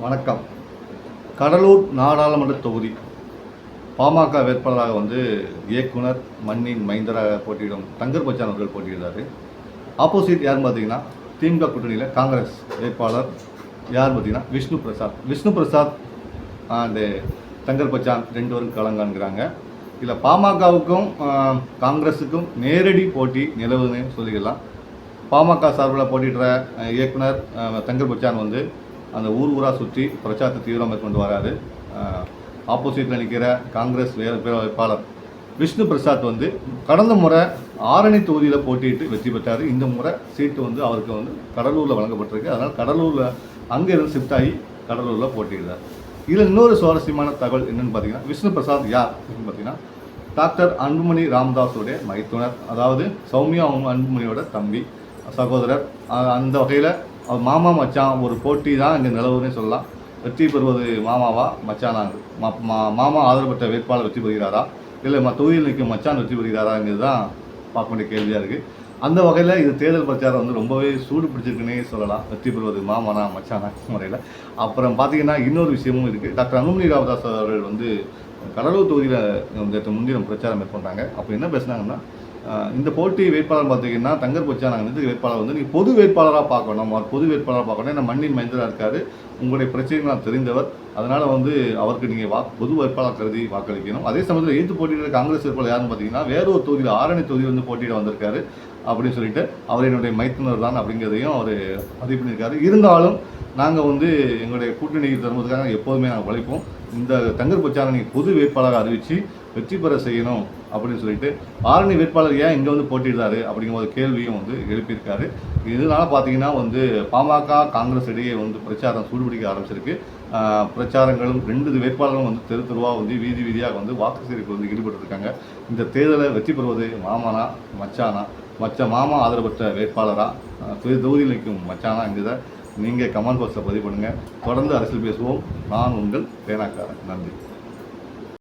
வணக்கம். கடலூர் நாடாளுமன்ற தொகுதி. பாமக வேட்பாளராக வந்து இயக்குனர் மண்ணின் மைந்தராக போட்டியிடும் தங்கர் பச்சான் அவர்கள் போட்டியிடுறாரு. ஆப்போசிட் யார் பார்த்தீங்கன்னா திமுக கூட்டணியில் காங்கிரஸ் வேட்பாளர் யார் பார்த்தீங்கன்னா விஷ்ணு பிரசாத். விஷ்ணு பிரசாத் அண்டு தங்கர் பச்சான் ரெண்டு பேரும் கலங்கான்கிறாங்க இதில் பாமகவுக்கும் காங்கிரஸுக்கும் நேரடி போட்டி நிலவுதுன்னு சொல்லிக்கலாம். பாமக சார்பில் போட்டிடுற இயக்குனர் தங்கர் பச்சான் வந்து அந்த ஊர் ஊராக சுற்றி பிரச்சாரத்தை தீவிரம் மேற்கொண்டு வராரு. ஆப்போசிட்டில் நிற்கிற காங்கிரஸ் வேறு வேட்பாளர் விஷ்ணு பிரசாத் வந்து கடந்த முறை ஆரணி தொகுதியில் போட்டியிட்டு வெற்றி பெற்றார். இந்த முறை சீட்டு வந்து அவருக்கு வந்து கடலூரில் வழங்கப்பட்டிருக்கு. அதனால் கடலூரில் அங்கே இருந்து ஷிஃப்ட் ஆகி கடலூரில் போட்டியிடுறார். இதில் இன்னொரு சுவாரஸ்யமான தகவல் என்னென்னு பார்த்தீங்கன்னா விஷ்ணு பிரசாத் யார் அப்படின்னு பார்த்தீங்கன்னா டாக்டர் அன்புமணி ராம்தாஸுடைய மைத்துனர் அதாவது சௌமியா அன்புமணியோட தம்பி சகோதரர். அந்த வகையில் மாமா மச்சான் ஒரு போட்டி தான் இங்கே நிலவுன்னு சொல்லலாம். வெற்றி பெறுவது மாமாவா? மச்சானாங்க மா- மா- மாமா ஆதரப்பட்ட வேட்பாளர் வெற்றி பெறுகிறாரா? இல்லை ம தொகுதியில் நிற்கும் மச்சான் வெற்றி பெறுகிறாராங்கிறது தான் பார்க்க வேண்டிய கேள்வியாக இருக்குது அந்த வகையில் இது தேர்தல் பிரச்சாரம் வந்து ரொம்பவே சூடு பிடிச்சிருக்குன்னே சொல்லலாம். வெற்றி பெறுவது மாமானா மச்சானா முறையில். அப்புறம் பார்த்தீங்கன்னா இன்னொரு விஷயமும் இருக்குது டாக்டர் அனுமதி ராமதாஸ் அவர்கள் வந்து கடலூர் தொகுதியில் நேற்று முன்தினம் பிரச்சாரம் மேற்கொண்டாங்க. அப்போ என்ன பேசுனாங்கன்னா இந்த போட்டி வேட்பாளர் பார்த்தீங்கன்னா தங்கர் பச்சா நாங்கள் வந்து வேட்பாளர் வந்து நீங்கள் பொது வேட்பாளராக பார்க்கணும். அவர் பொது வேட்பாளராக பார்க்கணும். ஏன்னா மண்ணின் மைந்தராக இருக்காரு. உங்களுடைய பிரச்சனைகள் நான் தெரிந்தவர். அதனால் வந்து அவருக்கு நீங்கள் வா பொது வேட்பாளர் கருதி வாக்களிக்கணும். அதே சமயத்தில் எதிர்த்து போட்டியிட காங்கிரஸ் வேட்பாளர் யாருன்னு பார்த்தீங்கன்னா வேற ஒரு தொகுதியில் ஆரணி தொகுதியில் வந்து போட்டியிட வந்திருக்காரு அப்படின்னு சொல்லிட்டு அவர் என்னுடைய மைத்துனர் தான் அப்படிங்கிறதையும் அவர் பதிவு பண்ணியிருக்காரு. இருந்தாலும் நாங்கள் வந்து எங்களுடைய கூட்டணி தருவதற்காக எப்போதுமே நாங்கள் உழைப்போம். இந்த தங்கர் பச்சாரை நீங்கள் பொது வேட்பாளராக அறிவித்து வெற்றி பெற செய்யணும் அப்படின்னு சொல்லிட்டு ஆரணி வேட்பாளர் ஏன் இங்கே வந்து போட்டிடுறாரு அப்படிங்கிற ஒரு கேள்வியும் வந்து எழுப்பியிருக்காரு. இதனால பார்த்தீங்கன்னா வந்து பாமக காங்கிரஸ் இடையே வந்து பிரச்சாரம் சூடுபிடிக்க ஆரம்பிச்சிருக்கு. பிரச்சாரங்களும் ரெண்டு வேட்பாளர்களும் வந்து தெரு தெருவாக வந்து வீதி வீதியாக வந்து வாக்கு சேகரிப்பு வந்து ஈடுபட்டிருக்காங்க. இந்த தேர்தலை வெற்றி பெறுவது மாமானா மச்சானா? மச்ச மாமா ஆதரவு பெற்ற வேட்பாளரா? தொகுதி- தொகுதியில் நிற்கும் மச்சானாங்கிறத நீங்கள் கமெண்ட் பாக்ஸில் பதிவு பண்ணுங்கள் தொடர்ந்து அரசியல் பேசுவோம். நான் உங்கள் பேனாக்காரன். நன்றி.